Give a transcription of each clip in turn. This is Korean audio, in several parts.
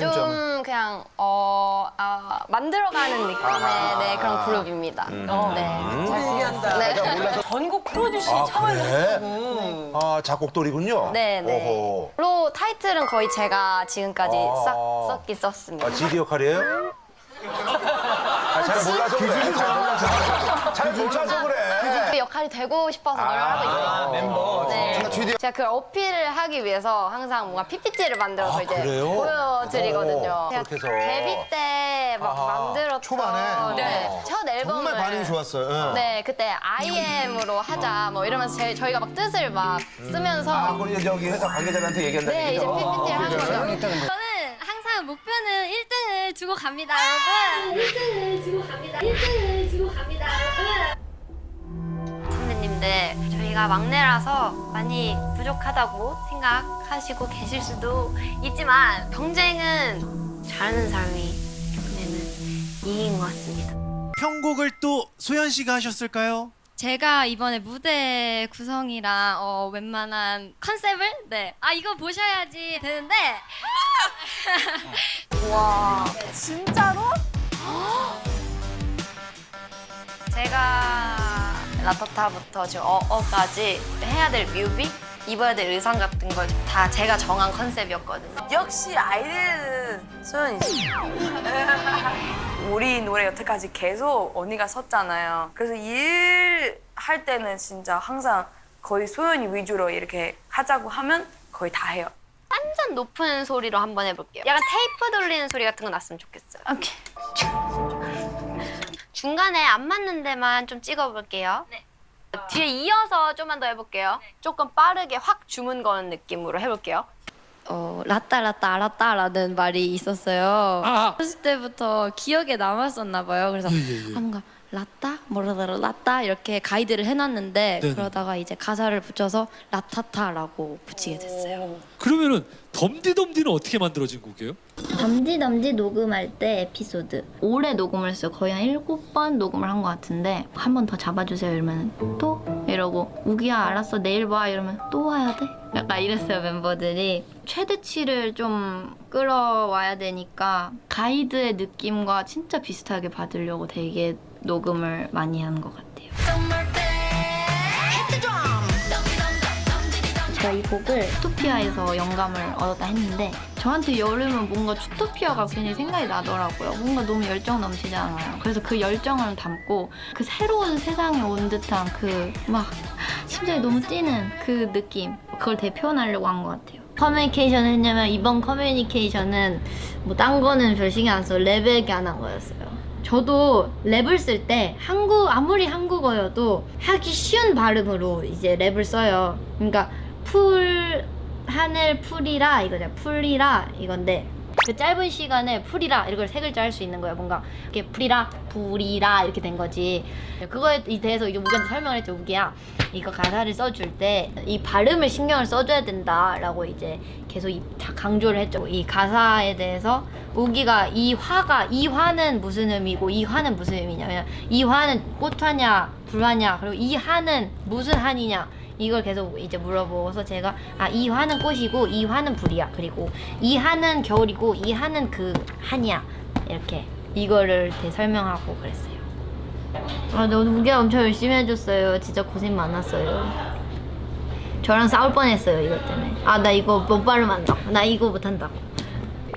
좀 그냥 어 아, 만들어가는 느낌의 네, 그런 그룹입니다. 네. 얘기한다. 네. 내가 몰라서 전국 프로듀싱 아 그래? 했다고. 아 작곡돌이군요. 네, 네. 오호. 로 타이틀은 거의 제가 지금까지 아. 싹 썼긴 썼습니다. 아 지디 역할이에요? 아, 잘 몰라서 그래. 잘 몰라서. 잘 몰라서 그래. 그 역할이 되고 싶어서 노력하고 있어요. 멤버. 네. GD 제가 그 어필을 하기 위해서 항상 뭔가 PPT를 만들어서 아, 이제 그래요? 보여드리거든요. 오, 제가 그렇게 해서. 데뷔 때 막 아하, 만들었던 초반에? 네, 첫 앨범을 정말 반응이 좋았어요. 예. 네, 그때 IM으로 하자 뭐 이러면서 제- 저희가 막 뜻을 막 쓰면서 아, 그리고 저기 회사 관계자한테 얘기한다는 네, 이제 얘기죠? PPT를 한 거죠. 저는 항상 목표는 1등을 주고 갑니다, 여러분. 1등을 주고 갑니다. 1등을 주고 갑니다, 여러분. 선배님들, 저희가 막내라서 많이 부족하다고 생각하시고 계실 수도 있지만 경쟁은 잘하는 사람이 이번에는 이긴 것 같습니다. 편곡을 또 소연 씨가 하셨을까요? 제가 이번에 무대 구성이랑 어, 웬만한 컨셉을 네. 아 이거 보셔야지 되는데 진짜로? 제가 라타타부터 지금 어어까지 해야 될 뮤비, 입어야 될 의상 같은 걸 다 제가 정한 컨셉이었거든요. 역시 아이들은 소연이지. 우리 노래 여태까지 계속 언니가 섰잖아요. 그래서 일할 때는 진짜 항상 거의 소연이 위주로 이렇게 하자고 하면 거의 다 해요. 완전 높은 소리로 한번 해볼게요. 약간 테이프 돌리는 소리 같은 거 났으면 좋겠어요. 오케이. 중간에 안 맞는 데만 좀 찍어볼게요. 뒤에 이어서 좀만 더 해볼게요. 조금 빠르게 확 주문 거는 느낌으로 해볼게요. 어 라따 라따 알았다라는 말이 있었어요. 아. 어렸을 때부터 기억에 남았었나 봐요. 그래서 예, 예, 예. 아, 뭔가 라따 뭐라더라 라따 이렇게 가이드를 해놨는데 네네. 그러다가 이제 가사를 붙여서 라타타라고 붙이게 됐어요. 그러면은 덤디덤디는 어떻게 만들어진 곡이에요? 덤디덤디 녹음할 때 에피소드 오래 녹음을 했어요 거의 한 일곱 번 녹음을 한 것 같은데 한 번 더 잡아주세요 이러면 또 이러고 우기야 알았어 내일 봐 이러면 또 와야 돼? 약간 이랬어요 멤버들이. 최대치를 좀 끌어와야 되니까 가이드의 느낌과 진짜 비슷하게 받으려고 되게 녹음을 많이 한 것 같아요. 제가 이 곡을 투토피아에서 영감을 얻었다 했는데 저한테 여름은 뭔가 투토피아가 괜히 생각이 나더라고요. 뭔가 너무 열정 넘치잖아요. 그래서 그 열정을 담고 그 새로운 세상에 온 듯한 그 막 심장이 너무 뛰는 그 느낌 그걸 되게 표현하려고 한 것 같아요. 커뮤니케이션을 했냐면 이번 커뮤니케이션은 뭐 딴 거는 별 신경 안 써요. 랩에 안한 거였어요. 저도 랩을 쓸 때 한국 아무리 한국어여도 하기 쉬운 발음으로 이제 랩을 써요. 그러니까 풀 하늘 풀이라 이거죠. 풀이라 이건데 그 짧은 시간에 풀이라 이걸 세 글자 할 수 있는 거예요. 뭔가 이렇게 풀이라 불이라 이렇게 된 거지. 그거에 대해서 이제 우기한테 설명을 했죠. 우기야 이거 가사를 써줄 때 이 발음을 신경을 써줘야 된다라고 이제 계속 이- 다 강조를 했죠. 이 가사에 대해서 우기가 이 화가 이 화는 무슨 의미고 이 화는 무슨 의미냐면 이 화는 꽃화냐 불화냐 그리고 이 한은 무슨 한이냐 이걸 계속 이제 물어보고서 제가 아 이 화는 꽃이고 이 화는 불이야 그리고 이 한은 겨울이고 이 한은 그 한이야 이렇게 이거를 대 설명하고 그랬어요. 아 너무 우기가 엄청 열심히 해줬어요. 진짜 고생 많았어요. 저랑 싸울 뻔했어요 이것 때문에. 아 나 이거 못 발음한다. 나 이거 못한다.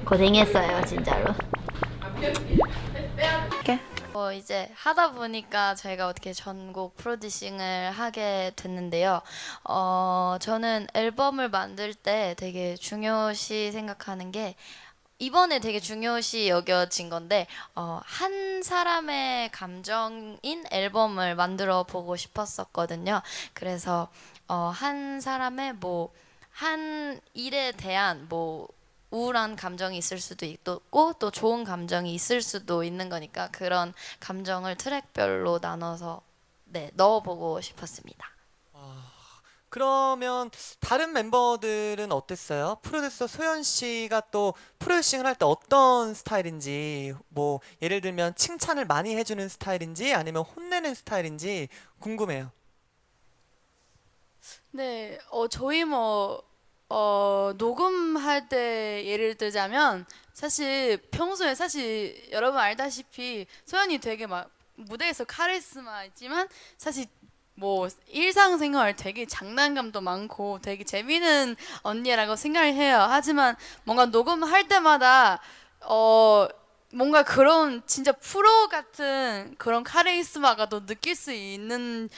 고생했어요 진짜로. 어, 이제 하다 보니까 저희가 어떻게 전곡 프로듀싱을 하게 됐는데요. 어, 저는 앨범을 만들 때 되게 중요시 생각하는 게 이번에 되게 중요시 여겨진 건데 어, 한 사람의 감정인 앨범을 만들어 보고 싶었었거든요. 그래서 어, 한 사람의 뭐 한 일에 대한 뭐 우울한 감정이 있을 수도 있고 또 좋은 감정이 있을 수도 있는 거니까 그런 감정을 트랙별로 나눠서 네 넣어보고 싶었습니다. 그러면 다른 멤버들은 어땠어요? 프로듀서 소연 씨가 또 프로듀싱을 할 때 어떤 스타일인지 뭐 예를 들면 칭찬을 많이 해주는 스타일인지 아니면 혼내는 스타일인지 궁금해요. 네, 어 저희 뭐 어, 녹음할 때 예를 들자면 사실 평소에 사실 여러분 알다시피 소연이 되게 막 무대에서 카리스마 있지만 사실 뭐 일상생활 되게 장난감도 많고 되게 재미있는 언니라고 생각을 해요. 하지만 뭔가 녹음할 때마다 어 뭔가 그런 진짜 프로 같은 그런 카리스마가 또 느낄 수 있는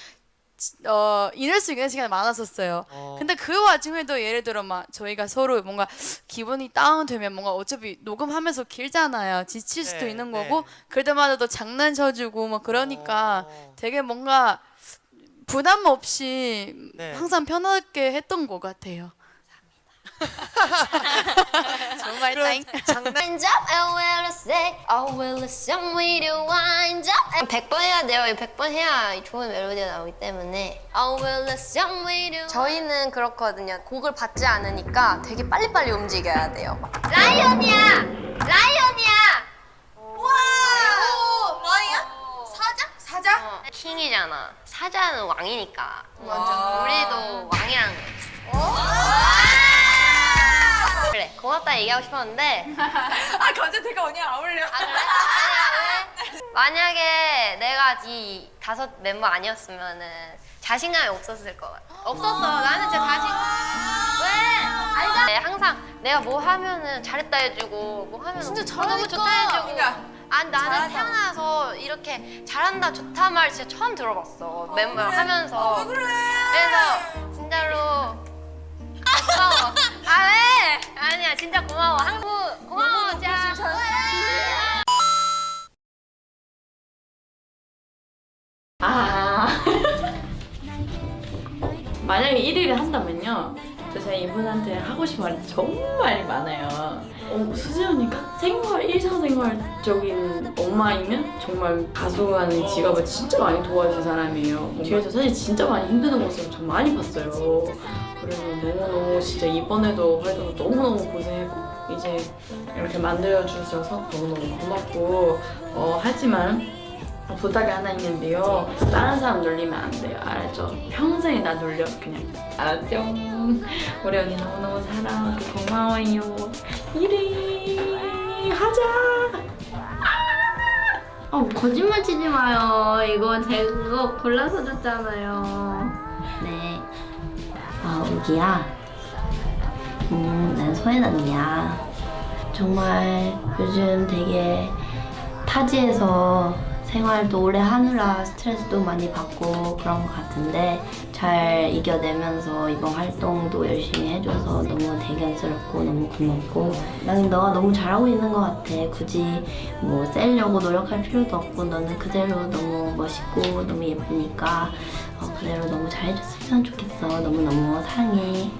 어 이럴 수 있는 시간이 많았었어요. 어, 근데 그 와중에도 예를 들어 막 저희가 서로 뭔가 기분이 다운되면 뭔가 어차피 녹음하면서 길잖아요. 지칠 수도 네, 있는 네. 거고 그럴 때마다 또 장난쳐주고 막 그러니까 어, 되게 뭔가 부담 없이 네. 항상 편하게 했던 것 같아요. 정말. 장난 Wind up, I will say, I will sing with you. Wind up. 100번 해야 돼요. 이 100번 해야 좋은 멜로디가 나오기 때문에. I will sing with you. 저희는 그렇거든요. 곡을 받지 않으니까 되게 빨리빨리 움직여야 돼요. 라이언이야! 라이언이야! 와! 라이언? 사자? 사자? 킹이잖아. 사자는 왕이니까. 맞아. 우리 그래 고맙다 얘기하고 싶었는데. 아 갑자기 되게 언니랑 어울려. 아 그래? 아니야 왜? 만약에 내가 이 다섯 멤버 아니었으면은 자신감이 없었을 것 같아. 없었어. 나는 진짜 자신 왜? 알잖아 네, 항상 내가 뭐 하면은 잘했다 해주고 뭐 하면 진짜 너무 좋다 해주고. 아 나는 태어나서 이렇게 잘한다 좋다 말 진짜 처음 들어봤어. 멤버 하면서. 그래서 진짜로 한다면요 저 제가 이분한테 하고 싶은 말이 정말 많아요 어, 수지 언니가 생활 일상생활적인 엄마이면 정말 가수하는 직업을 진짜 많이 도와준 사람이에요 뒤에서 사실 진짜 많이 힘드는 모습을 전 많이 봤어요 그래서 너무너무 진짜 이번에도 활동 너무너무 고생했고 이제 이렇게 만들어주셔서 너무너무 고맙고 어, 하지만 부탁이 하나 있는데요. 다른 사람 놀리면 안 돼요. 알았죠? 평생에 나 놀려 그냥. 알았죠? 우리 언니 너무너무 사랑하고 고마워요. 1위 하자. 어, 거짓말 치지 마요. 이거 제가 골라서 줬잖아요. 네. 아, 우기야. 음, 난 소연 언니야. 정말 요즘 되게 타지에서 생활도 오래 하느라 스트레스도 많이 받고 그런 것 같은데 잘 이겨내면서 이번 활동도 열심히 해줘서 너무 대견스럽고 너무 고맙고. 나는 너가 너무 잘하고 있는 것 같아. 굳이 뭐 셀려고 노력할 필요도 없고 너는 그대로 너무 멋있고 너무 예쁘니까 어, 그대로 너무 잘해줬으면 좋겠어. 너무너무 사랑해